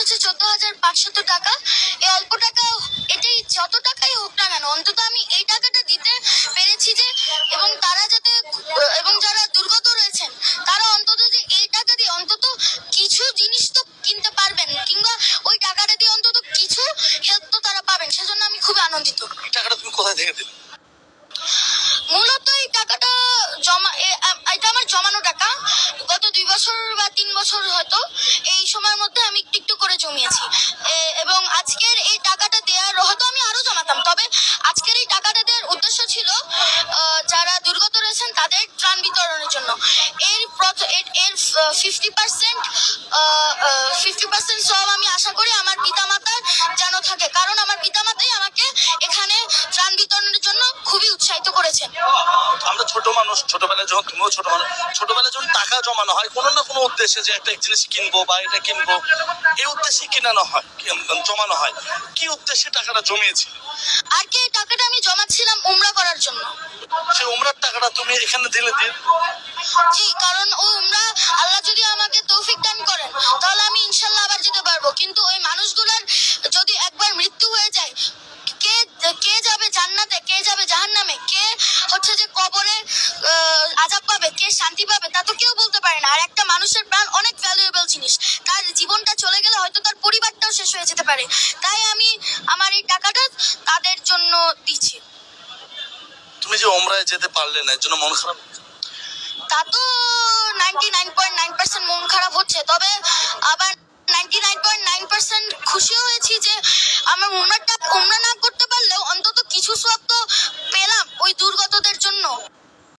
হচ্ছে চোদ্দ হাজার পাঁচশত টাকা। এই অল্প টাকা, এটাই যত টাকাই হোক না কেন, অন্তত আমি এই টাকাটা দিতে পেরেছি যে, এবং তারা যাতে, এবং যারা দুর্গত রয়েছেন, তারা অন্তত যে এই টাকা দিয়ে অন্তত কিছু জিনিস তো কিনতে পারবেন, কিংবা ওই টাকাটা দিয়ে অন্তত কিছু হেল্প তো তারা পাবেন। সেজন্য আমি খুবই আনন্দিত। টাকাটা তুমি কোথায় থেকে দিলে মূলত এই টাকাটা জমা এটা আমার জমানো টাকা। গত দুই বছর বা তিন বছর হয়তো এই সময়ের মধ্যে আমি একটু একটু করে জমিয়েছি। এবং আজকের এই টাকাটা দেওয়ার, হয়তো আমি আরও জমাতাম, তবে আজকের এই টাকাটা দেওয়ার উদ্দেশ্য ছিল যারা দুর্গত রয়েছেন তাদের ত্রাণ বিতরণের জন্য। এর এর- ফিফটি পার্সেন্ট ফিফটি পার্সেন্ট সব আমি আশা করি আমার পিতামাতার যেন থাকে, কারণ আমার উৎসাহিত করেছেন। আমরা ছোট মানুষ ছোটবেলায় যখন তুমিও ছোট মানুষ ছোটবেলায় যখন টাকা জমানো হয় কোনো না কোনো উদ্দেশ্যে যে একটা জিনিস কিনবো বা এটা কিনবো এই উদ্দেশ্যে কিনানো হয় জমানো হয়। কি উদ্দেশ্যে টাকাটা জমিয়েছি আর কি এই টাকাটা আমি জমাচ্ছিলাম উমরা করার জন্য? সেই উমরার টাকাটা তুমি এখানে দিলে দিন জি কারণ ও উমরা আল্লাহ যদি আমাকে তৌফিক দান করেন তাহলে আমি ইনশাল্লাহ আবার যেতে পারব কিন্তু ওই মানুষগুলোর যদি একবার মৃত্যু হয়ে যায় কে কে যাবে জান্নাতে কে যাবে জাহান্নামে কে হচ্ছে যে কবরে আজাব পাবে কে শান্তি পাবে তা তো কেউ বলতে পারে না। আর একটা মানুষের প্রাণ অনেক ভ্যালুয়েবল জিনিস। তার জীবনটা চলে গেলে হয়তো তার পরিবারটাও শেষ হয়ে যেতে পারে। তাই আমি আমার এই টাকাটা তাদের জন্য দিচ্ছি। তুমি যে ওমরায় যেতে পারলে না এর জন্য মন খারাপ? তা তো ninety nine point nine percent মন খারাপ হচ্ছে। তবে আবার ninety nine point nine percent খুশিও হয়েছি যে আমার উমরাটা উমরা না করতে পারলেও অন্তত কিছু সব তো